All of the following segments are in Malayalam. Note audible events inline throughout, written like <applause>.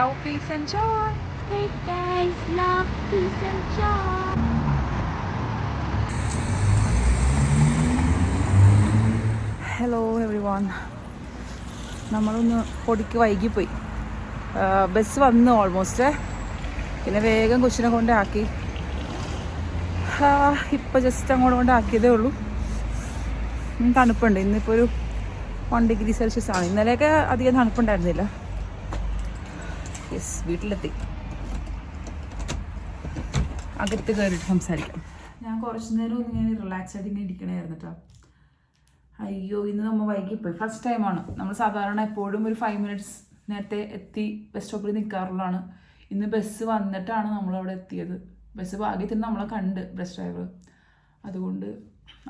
Love, peace and joy. Hey guys, love, peace and joy. Hello everyone നമ്മളൊന്ന് പൊടിക്ക് വൈകിപ്പോയി. ബസ് വന്നു ഓൾമോസ്റ്റ് പിന്നെ വേഗം കൊച്ചിനെ കൊണ്ടാക്കി. ഇപ്പോൾ ജസ്റ്റ് അങ്ങോട്ട് കൊണ്ടാക്കിയതേ ഉള്ളൂ. തണുപ്പുണ്ട്. ഇന്നിപ്പോൾ ഒരു വൺ ഡിഗ്രി സെൽഷ്യസ് ആണ്. ഇന്നലെയൊക്കെ അധികം തണുപ്പുണ്ടായിരുന്നില്ല. യെസ് വീട്ടിലെത്തി. അകത്ത് കയറിയിട്ട് സംസാരിക്കാം. ഞാൻ കുറച്ച് നേരം ഇങ്ങനെ റിലാക്സ് ആയിട്ട് ഇങ്ങനെ ഇരിക്കണമായിരുന്നു കേട്ടോ അയ്യോ ഇന്ന് നമ്മൾ വൈകിപ്പോയി. ഫസ്റ്റ് ടൈമാണ് നമ്മൾ സാധാരണ എപ്പോഴും ഒരു ഫൈവ് മിനിറ്റ്സ് നേരത്തെ എത്തി ബസ് സ്റ്റോപ്പിൽ നിൽക്കാറുള്ളതാണ് ഇന്ന് ബസ് വന്നിട്ടാണ് നമ്മളവിടെ എത്തിയത്. ബസ് ഭാഗ്യത്തിന് നമ്മളെ കണ്ട് ബസ് ഡ്രൈവർ അതുകൊണ്ട്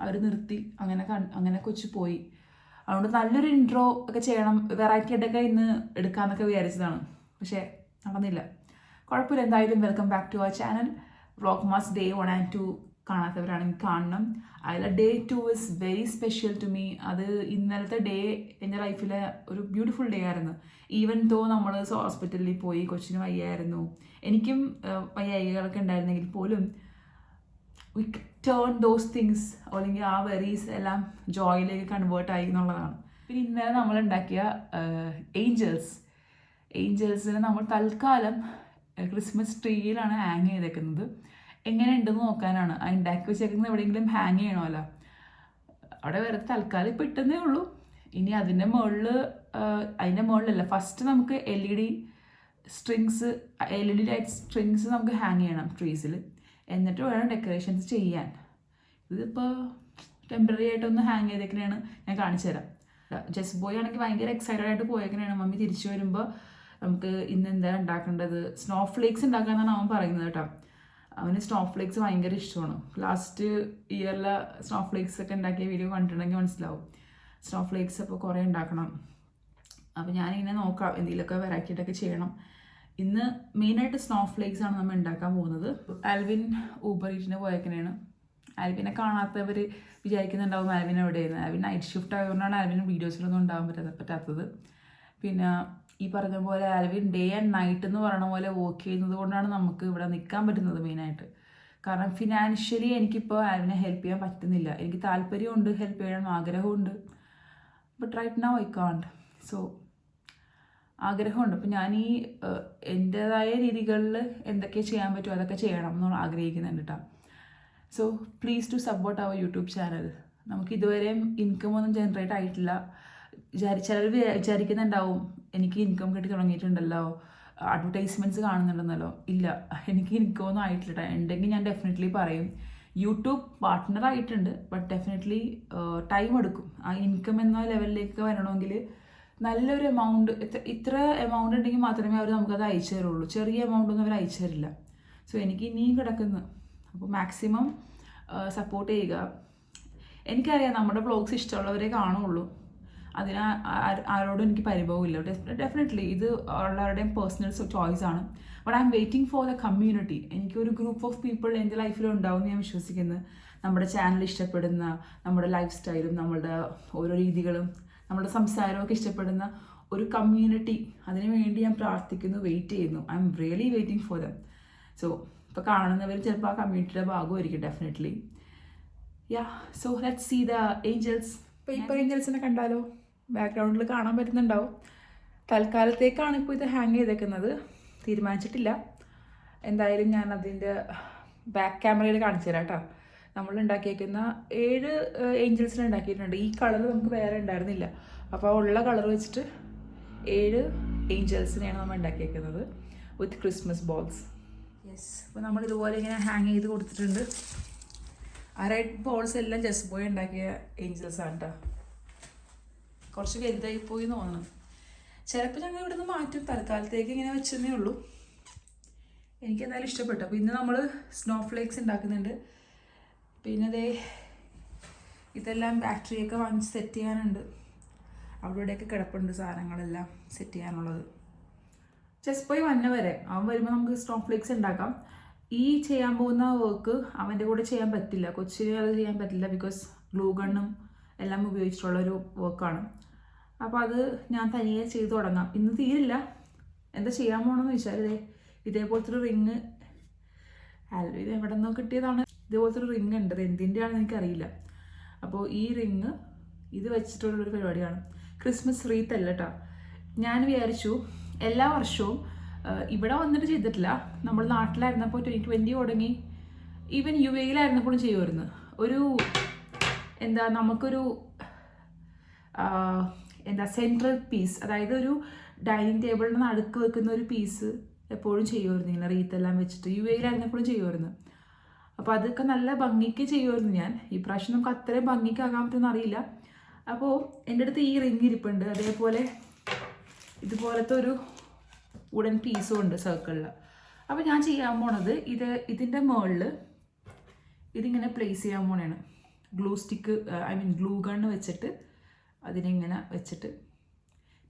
അവർ നിർത്തി. അങ്ങനെ കൺ അങ്ങനെ കൊച്ചു പോയി. അതുകൊണ്ട് നല്ലൊരു ഇൻട്രോ ഒക്കെ ചെയ്യണം. വെറൈറ്റി ആയിട്ടൊക്കെ ഇന്ന് എടുക്കാമെന്നൊക്കെ വിചാരിച്ചതാണ്. പക്ഷേ നടന്നില്ല. കുഴപ്പമില്ല എന്തായാലും welcome back to our channel vlogmas day one and two കാണാത്തവരാണെങ്കിൽ കാണണം. അതിലെ day two is very special to me അത് ഇന്നലത്തെ ഡേ എന്റെ ലൈഫിലെ ഒരു ബ്യൂട്ടിഫുൾ ഡേ ആയിരുന്നു. ഈവൻ തോ നമ്മൾ ഹോസ്പിറ്റലിൽ പോയി കൊച്ചിന് വയ്യായിരുന്നു. എനിക്കും വയ്യ വയ്യായികളൊക്കെ ഉണ്ടായിരുന്നെങ്കിൽ പോലും വി ടേൺ ദോസ് തിങ്സ് അല്ലെങ്കിൽ ആ വെറീസ് എല്ലാം ജോയിലേക്ക് കൺവേർട്ട് ആയി എന്നുള്ളതാണ്. പിന്നെ ഇന്നലെ നമ്മൾ ഉണ്ടാക്കിയ ഏഞ്ചൽസ് ഏഞ്ചൽസിനെ നമ്മൾ തൽക്കാലം ക്രിസ്മസ് ട്രീയിലാണ് ഹാങ് ചെയ്തേക്കുന്നത്. എങ്ങനെ ഉണ്ടെന്ന് നോക്കാനാണ്. ആ ഉണ്ടാക്കി വെച്ചേക്കുന്നത് എവിടെയെങ്കിലും ഹാങ് ചെയ്യണമല്ലോ. അവിടെ വേറെ തൽക്കാലം ഇപ്പം ഇട്ടുന്നേ ഉള്ളൂ. ഇനി അതിന്റെ മുകളിൽ അതിന്റെ മുകളിലല്ല ഫസ്റ്റ് നമുക്ക് L E D strings L E D light strings നമുക്ക് ഹാങ് ചെയ്യണം ട്രീസിൽ എന്നിട്ട് വേണം ഡെക്കറേഷൻസ് ചെയ്യാൻ. ഇതിപ്പോൾ ടെമ്പററി ആയിട്ടൊന്ന് ഹാങ് ചെയ്തേക്കണെയാണ് ഞാൻ കാണിച്ചു തരാം ജസ്റ്റ് ബോയ് ആണെങ്കിൽ ഭയങ്കര എക്സൈറ്റഡ് ആയിട്ട് പോയേക്കണെയാണ് മമ്മി തിരിച്ചു വരുമ്പോൾ നമുക്ക് ഇന്ന് എന്താ ഉണ്ടാക്കേണ്ടത്? സ്നോ ഫ്ലേക്സ് ഉണ്ടാക്കാന്നാണ് അവൻ പറയുന്നത് കേട്ടോ. അവന് സ്നോ ഫ്ലേക്സ് ഭയങ്കര ഇഷ്ടമാണ്. ലാസ്റ്റ് ഇയറിലെ സ്നോ ഫ്ലേക്സ് ഒക്കെ ഉണ്ടാക്കിയ വീഡിയോ കണ്ടിട്ടുണ്ടെങ്കിൽ മനസ്സിലാവും. സ്നോ ഫ്ലേക്സ് അപ്പോൾ കുറേ ഉണ്ടാക്കണം. അപ്പോൾ ഞാനിങ്ങനെ നോക്കാം എന്തെങ്കിലുമൊക്കെ വെറൈറ്റിയിട്ടൊക്കെ ചെയ്യണം. ഇന്ന് മെയിനായിട്ട് സ്നോ ഫ്ലേക്സ് ആണ് നമ്മൾ ഉണ്ടാക്കാൻ പോകുന്നത്. ആൽവിൻ ഊബർ ഈറ്റിന് പോയേക്കനെയാണ് ആൽവിനെ കാണാത്തവർ വിചാരിക്കുന്നുണ്ടാവും ആൽവിൻ എവിടെയായിരുന്നു ആൽവിൻ നൈറ്റ് ഷിഫ്റ്റ് ആയതുകൊണ്ടാണ് ആൽവിന് വീഡിയോസിലൊന്നും ഉണ്ടാകാൻ പറ്റാത്ത പറ്റാത്തത്. പിന്നെ ഈ പറഞ്ഞ പോലെ ആൽവിൻ ഡേ ആൻഡ് നൈറ്റ് എന്ന് പറയുന്ന പോലെ വർക്ക് ചെയ്യുന്നത് കൊണ്ടാണ് നമുക്ക് ഇവിടെ നിൽക്കാൻ പറ്റുന്നത് മെയിനായിട്ട് കാരണം ഫിനാൻഷ്യലി എനിക്കിപ്പോൾ ആൽവിനെ ഹെൽപ്പ് ചെയ്യാൻ പറ്റുന്നില്ല. എനിക്ക് താല്പര്യമുണ്ട് ഹെൽപ്പ് ചെയ്യണം ആഗ്രഹമുണ്ട്. But right now I can't so ആഗ്രഹമുണ്ട്. അപ്പം ഞാൻ ഈ എന്റേതായ രീതികളിൽ എന്തൊക്കെ ചെയ്യാൻ പറ്റുമോ അതൊക്കെ ചെയ്യണം എന്ന് ആഗ്രഹിക്കുന്നുണ്ട് കേട്ടോ so please to support our YouTube channel നമുക്ക് ഇതുവരെയും ഇൻകം ഒന്നും ജനറേറ്റ് ആയിട്ടില്ല. വിചാരിച്ചാൽ വിചാരിക്കുന്നുണ്ടാവും എനിക്ക് ഇൻകം കിട്ടി തുടങ്ങിയിട്ടുണ്ടല്ലോ. അഡ്വർടൈസ്മെന്റ്സ് കാണുന്നുണ്ടെന്നല്ലോ. ഇല്ല എനിക്ക് ഇൻകം ഒന്നും ആയിട്ടില്ല ഉണ്ടെങ്കിൽ ഞാൻ ഡെഫിനറ്റ്ലി പറയും. യൂട്യൂബ് പാർട്ട്ണർ ആയിട്ടുണ്ട് ബട്ട് ഡെഫിനറ്റ്ലി ടൈം എടുക്കും. ആ ഇൻകം എന്ന ലെവലിലേക്ക് വരണമെങ്കിൽ നല്ലൊരു എമൗണ്ട് ഇത്ര എമൗണ്ട് ഉണ്ടെങ്കിൽ മാത്രമേ അവർ നമുക്കത് അയച്ചു തരുള്ളൂ. ചെറിയ എമൗണ്ട് ഒന്നും അവർ അയച്ചു തരില്ല. സോ എനിക്ക് ഇനിയും കിടക്കുന്നു. അപ്പോൾ മാക്സിമം സപ്പോർട്ട് ചെയ്യുക. എനിക്കറിയാം നമ്മുടെ ബ്ലോഗ്സ് ഇഷ്ടമുള്ളവരെ കാണുള്ളൂ. അതിന് ആരോടും എനിക്ക് പരിഭവമില്ല. ഡെഫിനറ്റ്ലി ഇത് ഉള്ളവരുടെയും പേഴ്സണൽ ചോയ്സ് ആണ്. But I'm waiting for the community എനിക്കൊരു ഗ്രൂപ്പ് ഓഫ് പീപ്പിൾ എന്റെ ലൈഫിൽ ഉണ്ടാവും ഞാൻ വിശ്വസിക്കുന്നു. നമ്മുടെ ചാനൽ ഇഷ്ടപ്പെടുന്ന നമ്മുടെ ലൈഫ് സ്റ്റൈലും നമ്മുടെ ഓരോ രീതികളും നമ്മുടെ സംസാരവും ഒക്കെ ഇഷ്ടപ്പെടുന്ന ഒരു കമ്മ്യൂണിറ്റി അതിനു വേണ്ടി ഞാൻ പ്രാർത്ഥിക്കുന്നു വെയിറ്റ് ചെയ്യുന്നു. I'm really waiting for them so ഇപ്പോൾ കാണുന്നവർ ചിലപ്പോൾ ആ കമ്മ്യൂണിറ്റിയുടെ ഭാഗമായിരിക്കും definitely yeah so let see the angels ഇപ്പോൾ ഏഞ്ചൽസിനെ കണ്ടാലോ? ബാക്ക്ഗ്രൗണ്ടിൽ കാണാൻ പറ്റുന്നുണ്ടാവും. തൽക്കാലത്തേക്കാണ് ഇപ്പോൾ ഇത് ഹാങ് ചെയ്തേക്കുന്നത്. തീരുമാനിച്ചിട്ടില്ല. എന്തായാലും ഞാൻ അതിന്റെ ബാക്ക് ക്യാമറയിൽ കാണിച്ചു തരാം കേട്ടോ. നമ്മൾ ഉണ്ടാക്കിയേക്കുന്ന ഏഴ് ഏഞ്ചൽസിനെ ഉണ്ടാക്കിയിട്ടുണ്ട്. ഈ കളർ നമുക്ക് വേറെ ഉണ്ടായിരുന്നില്ല. അപ്പോൾ ഉള്ള കളർ വെച്ചിട്ട് ഏഴ് ഏഞ്ചൽസിനെയാണ് നമ്മൾ ഉണ്ടാക്കിയേക്കുന്നത് വിത്ത് ക്രിസ്മസ് ബോൾസ് യെസ് അപ്പോൾ നമ്മൾ ഇതുപോലെ ഇങ്ങനെ ഹാങ് ചെയ്ത് കൊടുത്തിട്ടുണ്ട്. ആ റെഡ് ബോൾസ് എല്ലാം ജസ്റ്റ് ബോയ് ഉണ്ടാക്കിയ ഏഞ്ചൽസ് ആണ് കേട്ടോ കുറച്ച് വലുതായി പോയി എന്ന് തോന്നുന്നു. ചിലപ്പോൾ ഞങ്ങൾ ഇവിടുന്ന് മാറ്റും. തൽക്കാലത്തേക്ക് ഇങ്ങനെ വെച്ചെന്നേ ഉള്ളൂ. എനിക്ക് എന്തായാലും ഇഷ്ടപ്പെട്ടു. അപ്പോൾ ഇന്ന് നമ്മൾ സ്നോ ഫ്ലേക്സ് ഉണ്ടാക്കുന്നുണ്ട്. പിന്നെ അതേ ഇതെല്ലാം ബാറ്ററിയൊക്കെ വാങ്ങിച്ച് സെറ്റ് ചെയ്യാനുണ്ട്. അവിടെയൊക്കെ കിടപ്പുണ്ട് സാധനങ്ങളെല്ലാം സെറ്റ് ചെയ്യാനുള്ളത്. ചെസ് പോയി വന്ന വരെ അവൻ വരുമ്പോൾ നമുക്ക് സ്നോ ഫ്ലേക്സ് ഉണ്ടാക്കാം. ഈ ചെയ്യാൻ പോകുന്ന വർക്ക് അവന്റെ കൂടെ ചെയ്യാൻ പറ്റില്ല. കൊച്ചിന് അത് ചെയ്യാൻ പറ്റില്ല ബിക്കോസ് ഗ്ലൂ ഗണ്ണും എല്ലാം ഉപയോഗിച്ചിട്ടുള്ള ഒരു വർക്കാണ് അപ്പോൾ അത് ഞാൻ തനിയെ ചെയ്തു തുടങ്ങാം. ഇന്ന് തീരില്ല. എന്താ ചെയ്യാൻ പോകണമെന്ന് വെച്ചാൽ ഇതേ ഇതേപോലത്തെ ഒരു റിങ് ഇത് എവിടെ നിന്നോ കിട്ടിയതാണ്. ഇതേപോലത്തെ ഒരു റിങ് ഉണ്ട് എന്തിന്റെയാണെന്ന് എനിക്കറിയില്ല. അപ്പോൾ ഈ റിങ് ഇത് വെച്ചിട്ടുള്ളൊരു പരിപാടിയാണ്. ക്രിസ്മസ് റീത്ത് അല്ല കേട്ടോ ഞാൻ വിചാരിച്ചു എല്ലാ വർഷവും ഇവിടെ വന്നിട്ട് ചെയ്തിട്ടില്ല. നമ്മൾ നാട്ടിലായിരുന്നപ്പോൾ ട്വന്റി ട്വന്റി തുടങ്ങി. ഈവൻ യു എയിലായിരുന്നപ്പോഴും ചെയ്യുമായിരുന്നു. ഒരു എന്താ നമുക്കൊരു എന്താ സെൻട്രൽ പീസ് അതായത് ഒരു ഡൈനിങ് ടേബിളിന് നടുക്ക് വെക്കുന്ന ഒരു പീസ് എപ്പോഴും ചെയ്യുമായിരുന്നു. ഇങ്ങനെ റീത്തെല്ലാം വെച്ചിട്ട് യു എയിലായിരുന്നപ്പോഴും ചെയ്യുമായിരുന്നു. അപ്പോൾ അതൊക്കെ നല്ല ഭംഗിക്ക് ചെയ്യുമായിരുന്നു ഞാൻ. ഈ പ്രാവശ്യം നമുക്ക് അത്രയും ഭംഗിക്കാകാൻ പറ്റുമെന്ന് അറിയില്ല. അപ്പോൾ എന്റെ അടുത്ത് ഈ റിങ് ഇരിപ്പുണ്ട്. അതേപോലെ ഇതുപോലത്തെ ഒരു വുഡൻ പീസും ഉണ്ട് സർക്കിളിൽ അപ്പോൾ ഞാൻ ചെയ്യാൻ പോണത് ഇത് ഇതിന്റെ മുകളിൽ ഇതിങ്ങനെ പ്ലേസ് ചെയ്യാൻ പോണേണ്. Glue stick I mean glue gun വെച്ചിട്ട് അതിനിങ്ങനെ വെച്ചിട്ട്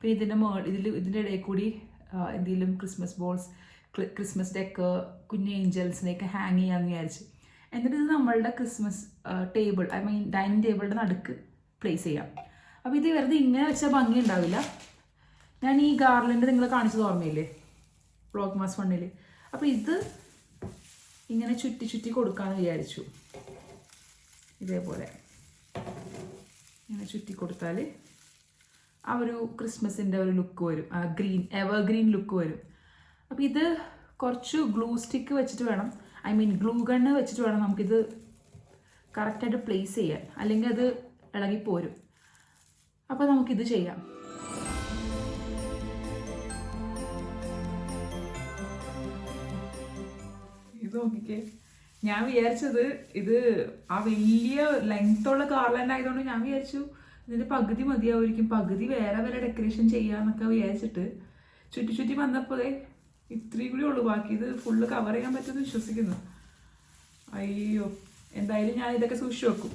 പിന്നെ ഇതിന്റെ മുകൾ ഇതിൽ ഇതിന്റെ ഇടയിൽ കൂടി എന്തെങ്കിലും ക്രിസ്മസ് ബോൾസ് ക്രിസ്മസ് ഡെക്ക് കുഞ്ഞു ഏഞ്ചൽസിനെയൊക്കെ ഹാങ് ചെയ്യാമെന്ന് വിചാരിച്ച്. എന്നിട്ട് ഇത് നമ്മളുടെ Christmas table I mean dining ടേബിളിന്റെ നടുക്ക് പ്ലേസ് ചെയ്യാം. അപ്പോൾ ഇത് വെറുതെ ഇങ്ങനെ വെച്ചാൽ ഭംഗി ഉണ്ടാവില്ല. ഞാൻ ഈ ഗാർലൻഡ് നിങ്ങൾ കാണിച്ചത് ഓർമ്മയില്ലേ? ബ്ലോക്ക് മാസ് വണ്ണിൽ അപ്പോൾ ഇത് ഇങ്ങനെ ചുറ്റി ചുറ്റി കൊടുക്കാമെന്ന് വിചാരിച്ചു. ഇതേപോലെ. ഇങ്ങനെ ചുറ്റി കൊടുത്താൽ ആ ഒരു ക്രിസ്മസിന്റെ ഒരു ലുക്ക് വരും. ആ ഗ്രീൻ എവർ ഗ്രീൻ ലുക്ക് വരും. അപ്പോൾ ഇത് കുറച്ച് ഗ്ലൂ സ്റ്റിക്ക് വെച്ചിട്ട് വേണം. ഐ മീൻ ഗ്ലൂ ഗണ്ണ് വെച്ചിട്ട് വേണം നമുക്കിത് കറക്റ്റായിട്ട് പ്ലേസ് ചെയ്യാൻ. അല്ലെങ്കിൽ അത് ഇളകിപ്പോരും. അപ്പോൾ നമുക്കിത് ചെയ്യാം. ഇത് നോക്കിക്കേ. ഞാൻ വിചാരിച്ചത് ഇത് ആ വലിയ ലെങ്ത്തുള്ള ഗാർലൻഡ് ആയതുകൊണ്ട് ഞാൻ വിചാരിച്ചു ഇതിന്റെ പകുതി മതിയാവുമായിരിക്കും. പകുതി വേറെ വരെ ഡെക്കറേഷൻ ചെയ്യാന്നൊക്കെ വിചാരിച്ചിട്ട് ചുറ്റി ചുറ്റി വന്നപ്പോഴേ ഇത്രയും കൂടി ഉള്ളൂ. ബാക്കി ഇത് ഫുള്ള് കവർ ചെയ്യാൻ പറ്റുമെന്ന് വിശ്വസിക്കുന്നു. അയ്യോ എന്തായാലും ഞാൻ ഇതൊക്കെ സൂക്ഷിച്ചു വെക്കും.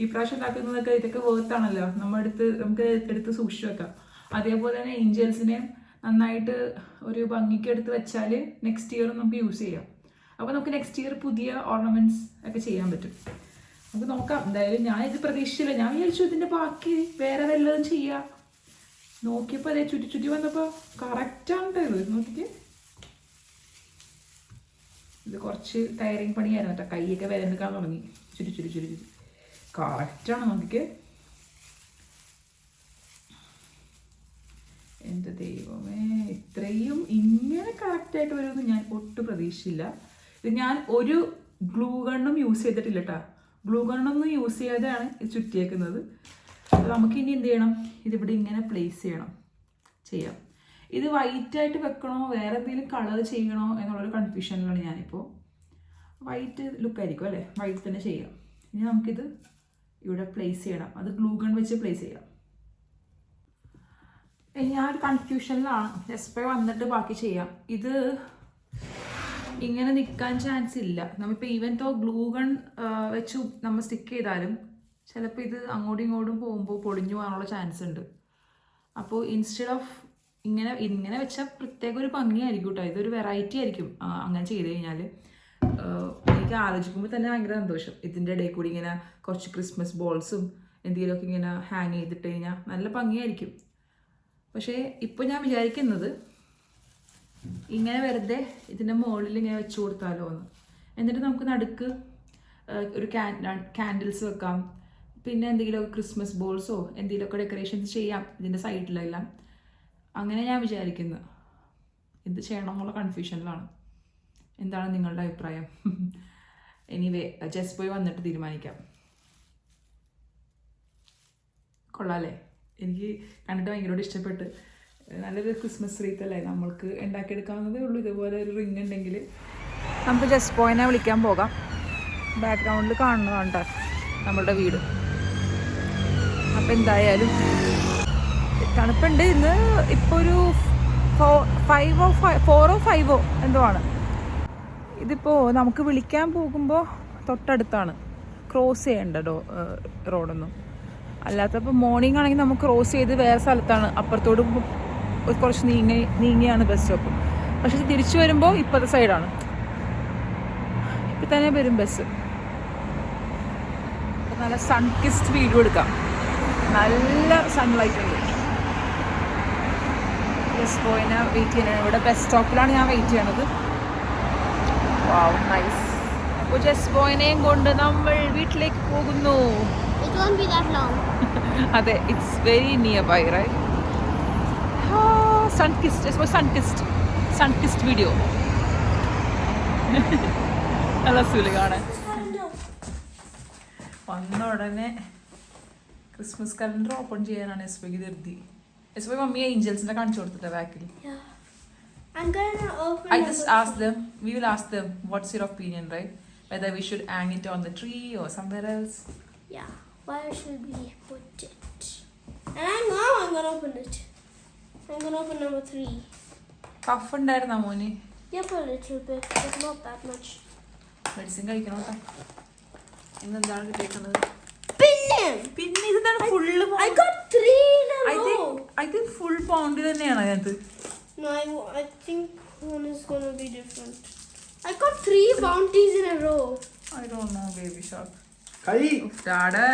ഈ പ്രാവശ്യം ഉണ്ടാക്കുന്നതൊക്കെ ഇതൊക്കെ വേർത്താണല്ലോ നമ്മൾ എടുത്ത് നമുക്ക് എടുത്ത് സൂക്ഷിച്ചു വെക്കാം. അതേപോലെ തന്നെ ഏഞ്ചൽസിനെയും നന്നായിട്ട് ഒരു ഭംഗിക്ക് എടുത്ത് വെച്ചാൽ നെക്സ്റ്റ് ഇയർ നമുക്ക് യൂസ് ചെയ്യാം. അപ്പോൾ നമുക്ക് നെക്സ്റ്റ് ഇയർ പുതിയ ഓർണമെന്റ്സ് ഒക്കെ ചെയ്യാൻ പറ്റും. നമുക്ക് നോക്കാം. എന്തായാലും ഞാൻ ഇത് പ്രതീക്ഷിച്ചില്ല. ഞാൻ വിചാരിച്ചു ഇതിന്റെ ബാക്കി വേറെ വല്ലതും ചെയ്യാം. നോക്കിയപ്പോൾ അതേ ചുറ്റി ചുറ്റി വന്നപ്പോൾ കറക്റ്റാണ് ഇത്. നോക്കിക്കേ. ഇത് കുറച്ച് ടയറിങ് പണിയായിരുന്നു കേട്ടോ. കൈയൊക്കെ വിരന്നിക്കാൻ തുടങ്ങി. ചുരി ചുരി ചുരി ചുരി കറക്റ്റാണ് നോക്കിക്കേ. എന്റെ ദൈവമേ ഇത്രയും ഇങ്ങനെ കറക്റ്റായിട്ട് വരുമെന്ന് ഞാൻ ഒട്ടും പ്രതീക്ഷിച്ചില്ല. ഇത് ഞാൻ ഒരു ഗ്ലൂ ഗണ്ണും യൂസ് ചെയ്തിട്ടില്ല കേട്ടോ ഗ്ലൂ ഗണ്ണൊന്നും യൂസ് ചെയ്യാതെയാണ് ഇത് ചുറ്റിയേക്കുന്നത്. അപ്പോൾ നമുക്ക് ഇനി എന്ത് ചെയ്യണം? ഇതിവിടെ ഇങ്ങനെ പ്ലേസ് ചെയ്യണം. ചെയ്യാം. ഇത് വൈറ്റ് ആയിട്ട് വെക്കണോ? വേറെ എന്തെങ്കിലും കളർ ചെയ്യണോ? എന്നുള്ളൊരു കൺഫ്യൂഷനിലാണ് ഞാനിപ്പോൾ വൈറ്റ് ലുക്കായിരിക്കും അല്ലേ? വൈറ്റ് തന്നെ ചെയ്യാം. ഇനി നമുക്കിത് ഇവിടെ പ്ലേസ് ചെയ്യണം. അത് ഗ്ലൂ ഗൺ വെച്ച് പ്ലേസ് ചെയ്യാം. ഞാൻ ഒരു കൺഫ്യൂഷനിലാണ് എസ് പേ വന്നിട്ട് ബാക്കി ചെയ്യാം. ഇത് ഇങ്ങനെ നിൽക്കാൻ ചാൻസ് ഇല്ല. നമ്മളിപ്പോൾ ഈവൻ തോ ഗ്ലൂ ഗൺ വെച്ച് നമ്മൾ സ്റ്റിക്ക് ചെയ്താലും ചിലപ്പോൾ ഇത് അങ്ങോട്ടും ഇങ്ങോട്ടും പോകുമ്പോൾ പൊളിഞ്ഞു പോകാനുള്ള ചാൻസ് ഉണ്ട്. അപ്പോൾ ഇൻസ്റ്റെഡ് ഓഫ് ഇങ്ങനെ ഇങ്ങനെ വെച്ചാൽ പ്രത്യേക ഒരു ഭംഗിയായിരിക്കും കേട്ടോ ഇതൊരു വെറൈറ്റി ആയിരിക്കും അങ്ങനെ ചെയ്ത് കഴിഞ്ഞാൽ എനിക്ക് ആലോചിക്കുമ്പോൾ തന്നെ ഭയങ്കര സന്തോഷം. ഇതിന്റെ ഇടയിൽ കൂടി ഇങ്ങനെ കുറച്ച് ക്രിസ്മസ് ബോൾസും എന്തെങ്കിലുമൊക്കെ ഇങ്ങനെ ഹാങ് ചെയ്തിട്ട് കഴിഞ്ഞാൽ നല്ല ഭംഗിയായിരിക്കും. പക്ഷേ ഇപ്പോൾ ഞാൻ വിചാരിക്കുന്നത് ഇങ്ങനെ വെറുതെ ഇതിന്റെ മുകളിൽ ഇങ്ങനെ വെച്ച് കൊടുത്താലോ എന്ന് എന്നിട്ട് നമുക്ക് നടുക്ക് ഒരു ക്യാൻഡിൽസ് വെക്കാം. പിന്നെ എന്തെങ്കിലുമൊക്കെ ക്രിസ്മസ് ബോൾസോ എന്തെങ്കിലുമൊക്കെ ഡെക്കറേഷൻസ് ചെയ്യാം ഇതിന്റെ സൈഡിലെല്ലാം അങ്ങനെ ഞാൻ വിചാരിക്കുന്നു. എന്ത് ചെയ്യണമെന്നുള്ള കൺഫ്യൂഷനിലാണ് എന്താണ് നിങ്ങളുടെ അഭിപ്രായം? എനിവേ ജസ്റ്റ് പോയി വന്നിട്ട് തീരുമാനിക്കാം. കൊള്ളാല്ലേ? എനിക്ക് കണ്ടിട്ട് ഭയങ്കരമായിട്ട് ഇഷ്ടപ്പെട്ട് നല്ലൊരു ക്രിസ്മസ് റീത്ത് അല്ലേ നമ്മൾക്ക് ഉണ്ടാക്കിയെടുക്കാവുന്നതേ ഉള്ളൂ. ഇതുപോലെ ഒരു റിങ് ഉണ്ടെങ്കിൽ നമുക്ക് ജസ്റ്റ് പോയിനെ വിളിക്കാൻ പോകാം. ബാക്ക്ഗ്രൗണ്ടിൽ കാണുന്നതുകൊണ്ട് നമ്മളുടെ വീട്. അപ്പം എന്തായാലും തണുപ്പുണ്ട്. ഇന്ന് ഇപ്പോൾ ഒരു ഫോ ഫൈവോ ഫോറോ ഫൈവോ എന്തോ ആണ്. ഇതിപ്പോൾ നമുക്ക് വിളിക്കാൻ പോകുമ്പോൾ തൊട്ടടുത്താണ്. ക്രോസ് ചെയ്യേണ്ട ഡോ റോഡൊന്നും അല്ലാത്തപ്പോൾ മോർണിംഗ് ആണെങ്കിൽ നമുക്ക് ക്രോസ് ചെയ്ത് വേറെ സ്ഥലത്താണ്. അപ്പുറത്തോട് കുറച്ച് നീങ്ങി നീങ്ങിയാണ് ബസ് സ്റ്റോപ്പ് പക്ഷെ തിരിച്ചു വരുമ്പോൾ ഇപ്പോഴത്തെ സൈഡാണ് ഇപ്പം തന്നെ വരും ബസ് നല്ല സൺ വീഡിയോ എടുക്കാം. നല്ല സൺലൈറ്റ് ഉണ്ട്. ബസ് ബോയിനെ വെയിറ്റ് ചെയ്യണം ഇവിടെ ബസ് സ്റ്റോപ്പിലാണ് ഞാൻ വെയിറ്റ് ചെയ്യണത്. വാവ് നൈസ് അപ്പോൾ ജസ്റ്റ് ബോയിനെയും കൊണ്ട് നമ്മൾ വീട്ടിലേക്ക് പോകുന്നു. <laughs> അതെ it's very nearby right Sunkist Sunkist Sunkist video നല്ല സുലി കാണാൻ വന്ന ഉടനെ ക്രിസ്മസ് കലണ്ടർ ഓപ്പൺ ചെയ്യാനാണ് എസ് പിക്ക് ധൃതി എസ് പി മമ്മി ഏഞ്ചൽസിന്റെ കാണിച്ചു കൊടുത്തിട്ട് ബാക്കിൽ I just asked them, we will ask them what's your opinion, right? Whether we should hang it on the tree or somewhere else. Yeah. Where should we put it? And I know I'm gonna open it. I'm gonna open number three. Cough ഉണ്ടായിരുന്ന മോന് but a little bit, but not that much. Medicine കഴിക്കണോട്ടാ ഇന്ന് എന്താണ് കിട്ടിയേക്കുന്നത് Pinion! പിന്നെ ഇതാണ് full I got three in a I row. Think I think full pound തന്നെയാണ് അതിനകത്ത് No, I, I think one is gonna be different. I got three bounties in a row. I don't know baby shop കൈ ഡാഡ്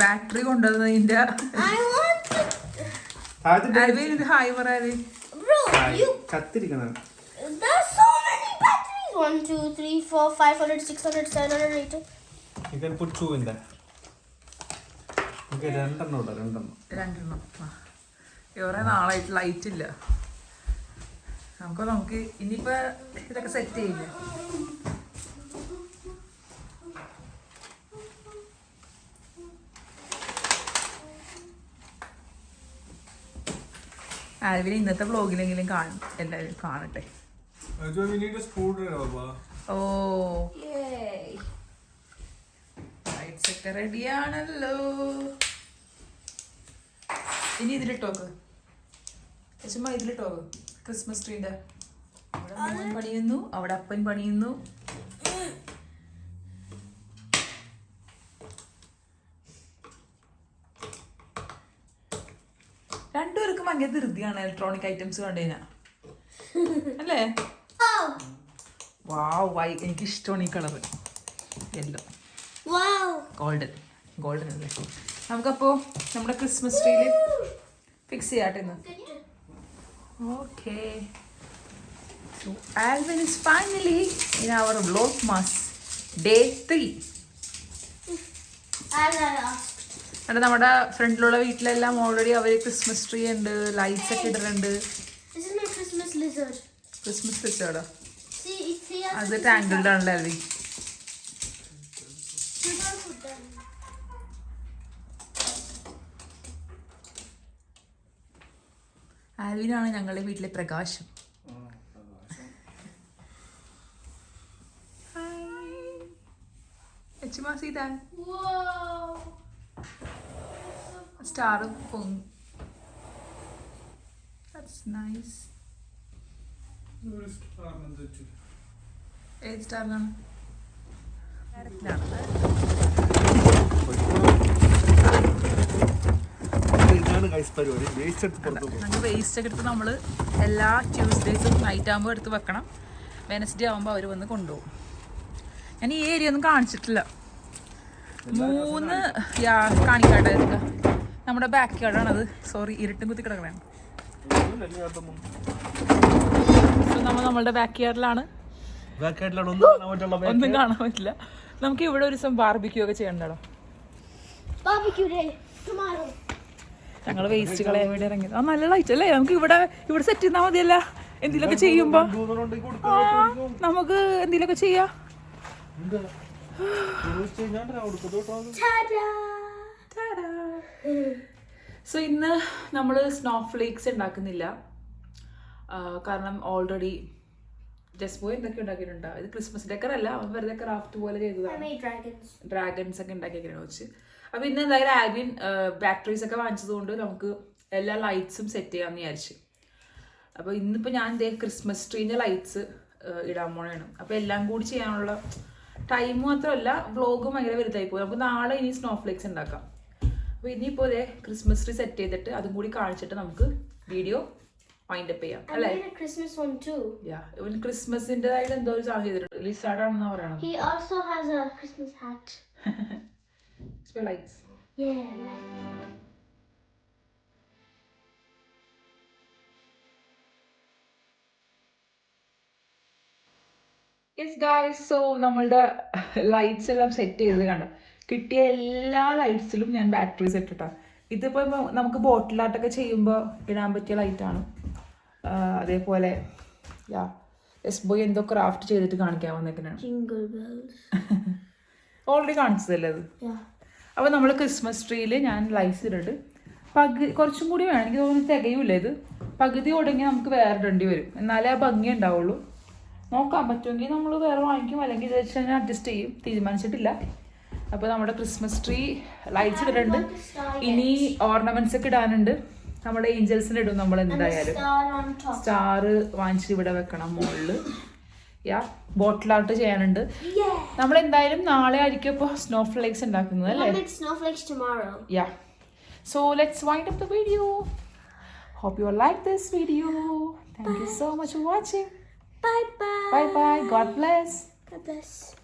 ബാറ്ററി കൊണ്ടുവന്നതിന്റെ I want to. കത്തിരിക്കണം. ലൈറ്റ് ഇല്ല. നമുക്ക് ഇനിയിപ്പൊ ഇതൊക്കെ സെറ്റ് ചെയ്യില്ല? ആൽവിൻ ഇന്നത്തെ വ്ലോഗിലെങ്കിലും കാണും. എല്ലാവരും കാണട്ടെ. ഓ. ഒക്കെ റെഡിയാണല്ലോ ഇനി ഇതിലിട്ടോക്ക് ചുമ്മാ ഇതിലിട്ടോക്ക് ക്രിസ്മസ് ട്രീന്റെ അവിടെ അമ്മൻ പണിയുന്നു അവിടെ അപ്പൻ പണിയുന്നു. ഭയങ്കര ധൃതിയാണ് ഇലക്ട്രോണിക് ഐറ്റംസ് കണ്ടു കഴിഞ്ഞാൽ അല്ലേ. വാവ് വൈ എനിക്ക് ഇഷ്ടമാണ് ഈ കളർ യെല്ലോ. ഗോൾഡൻ ഗോൾഡൻ അല്ലേ? നമുക്കപ്പോ നമ്മുടെ ക്രിസ്മസ് ട്രീയിൽ ഫിക്സ് ചെയ്യാട്ടെ ഇന്ന്. Okay Alvin is finally in our vlogmas day three. എന്നിട്ട് നമ്മുടെ ഫ്രണ്ടിലുള്ള വീട്ടിലെല്ലാം ഓൾറെഡി അവർ ക്രിസ്മസ് ട്രീ ഉണ്ട് ലൈറ്റ്സ് ഒക്കെ ഇടുന്നുണ്ട്. ക്രിസ്മസ് ലിസേർഡോ അത് ടാങ്കിൾഡ് ആണല്ലേ them. ആൽവിനാണ് ഞങ്ങളുടെ വീട്ടിലെ പ്രകാശം. സീതാ Whoa. സ്റ്റാർ പൊങ്ങി. ദാറ്റ്സ് നൈസ് ഏത് സ്റ്റാറിലാണ് വേസ്റ്റ് എടുത്ത് നമ്മൾ എല്ലാ ട്യൂസ്ഡേസും നൈറ്റ് ആകുമ്പോൾ എടുത്ത് വെക്കണം. വെനസ്ഡേ ആകുമ്പോൾ അവർ വന്ന് കൊണ്ടുപോകും. ഞാൻ ഈ ഏരിയ ഒന്നും കാണിച്ചിട്ടില്ല. മൂന്ന് യാ കാണിക്കാട്ടെ നമ്മുടെ ബാക്ക് യാർഡാണത് സോറി ഇരുട്ടും കുത്തി കിടക്കണേ സോ നമ്മൾ നമ്മളുടെ ബാക്ക് യാർഡിലാണ് ഒന്നും കാണാൻ പറ്റില്ല. നമുക്ക് ഇവിടെ ഒരു ദിവസം ബാർബിക്യൂ ഒക്കെ ചെയ്യണ്ടോ. ഞങ്ങൾ വേസ്റ്റ് കളയാൻ വേണ്ടി ഇറങ്ങി ആ നല്ല ലൈറ്റ് അല്ലേ? നമുക്ക് ഇവിടെ ഇവിടെ സെറ്റ് ചെയ്താൽ മതിയല്ല. എന്തെങ്കിലുമൊക്കെ ചെയ്യുമ്പോ. നമുക്ക് എന്തെങ്കിലുമൊക്കെ ചെയ്യാം. Ta-da. സോ ഇന്ന് നമ്മൾ സ്നോ ഫ്ലേക്സ് ഉണ്ടാക്കുന്നില്ല കാരണം ഓൾറെഡി ജസ്റ്റ് പോയി എന്തൊക്കെ ഉണ്ടാക്കിയിട്ടുണ്ട്? ഇത് ക്രിസ്മസ് ഡെക്കർ അല്ല അവൻ വെറുതെ ക്രാഫ്റ്റ് പോലെ ചെയ്തതാണ്. ഡ്രാഗൺസ് ഒക്കെ ഉണ്ടാക്കിയൊക്കെ വെച്ച് അപ്പൊ ഇന്ന് എന്തായാലും ആൽബിൻ ബാറ്ററീസ് ഒക്കെ വാങ്ങിച്ചത് കൊണ്ട് നമുക്ക് എല്ലാ ലൈറ്റ്സും സെറ്റ് ചെയ്യാമെന്ന് വിചാരിച്ചു. അപ്പോൾ ഇന്നിപ്പോ ഞാൻ ഇതേ ക്രിസ്മസ് ട്രീന്റെ ലൈറ്റ്സ് ഇടാൻ പോണാണ്. അപ്പോൾ എല്ലാം കൂടി ചെയ്യാനുള്ള ടൈം മാത്രമല്ല വ്ളോഗും ഭയങ്കര വലുതായി പോകും നമുക്ക് നാളെ ഇനി സ്നോ ഫ്ലേക്സ് ഉണ്ടാക്കാം. അപ്പോൾ ഇനിയിപ്പോൾ ക്രിസ്മസ് ട്രീ സെറ്റ് ചെയ്തിട്ട് അതും കൂടി കാണിച്ചിട്ട് നമുക്ക് വീഡിയോ വൈൻഡ് അപ്പ് ചെയ്യാം. അല്ലേ? ക്രിസ്മസ് വൺ ടു യാ ഇവൻ ക്രിസ്മസിന്റെതായിട്ട് എന്തോ ഒരു സാധനം ചെയ്തിട്ടുണ്ട് ലിസാഡ് ആണെന്നാ പറയണം he also has a Christmas hat it's likes yeah likes yes guys so നമ്മളുടെ ലൈറ്റ്സ് എല്ലാം സെറ്റ് ചെയ്ത് കണ്ടോ? കിട്ടിയ എല്ലാ ലൈറ്റ്സിലും ഞാൻ ബാറ്ററീസ് ഇട്ടിട്ടാ. ഇതിപ്പോൾ നമുക്ക് ബോട്ടിൽ ആർട്ടൊക്കെ ചെയ്യുമ്പോൾ ഇടാൻ പറ്റിയ ലൈറ്റാണ് അതേപോലെ യാ എസ് ബോയ് എന്തോ ക്രാഫ്റ്റ് ചെയ്തിട്ട് കാണിക്കാൻ വന്നേക്കുന്നതാണ്. ഓൾറെഡി <laughs> കാണിച്ചതല്ലേ അത്. അപ്പോൾ നമ്മൾ ക്രിസ്മസ് ട്രീയിൽ ഞാൻ ലൈസ് ഇട്ടിട്ട് പകുതി കുറച്ചും കൂടി വേണം. എനിക്ക് തോന്നുന്നു തികയൂല ഇത്. പകുതി ഉടങ്ങി നമുക്ക് വേറെ ഇടേണ്ടി വരും. എന്നാലേ ആ ഭംഗി ഉണ്ടാവുള്ളൂ. നോക്കാൻ പറ്റുമെങ്കിൽ നമ്മൾ വേറെ വാങ്ങിക്കും. അല്ലെങ്കിൽ ഇത് വെച്ച് അഡ്ജസ്റ്റ് ചെയ്യും. തീരുമാനിച്ചിട്ടില്ല. അപ്പോൾ നമ്മുടെ ക്രിസ്മസ് ട്രീ ലൈറ്റ്സ് ഇടണ്ട് ഇനി ഓർണമെന്റ്സ് ഒക്കെ ഇടാനുണ്ട്. നമ്മുടെ ഏഞ്ചൽസിന് ഇടും നമ്മൾ എന്തായാലും. സ്റ്റാർ വാങ്ങിച്ചിട്ട് ഇവിടെ വെക്കണം മുകളിൽ യാ ബോട്ടിൽ ചെയ്യാനുണ്ട്. നമ്മൾ എന്തായാലും നാളെ ആയിരിക്കും ഇപ്പോൾ സ്നോ ഫ്ലേക്സ് ഉണ്ടാക്കുന്നത് അല്ലേ? Yeah so let's wind off the video hope you like this video thank you so much for watching bye bye bye bye God bless bless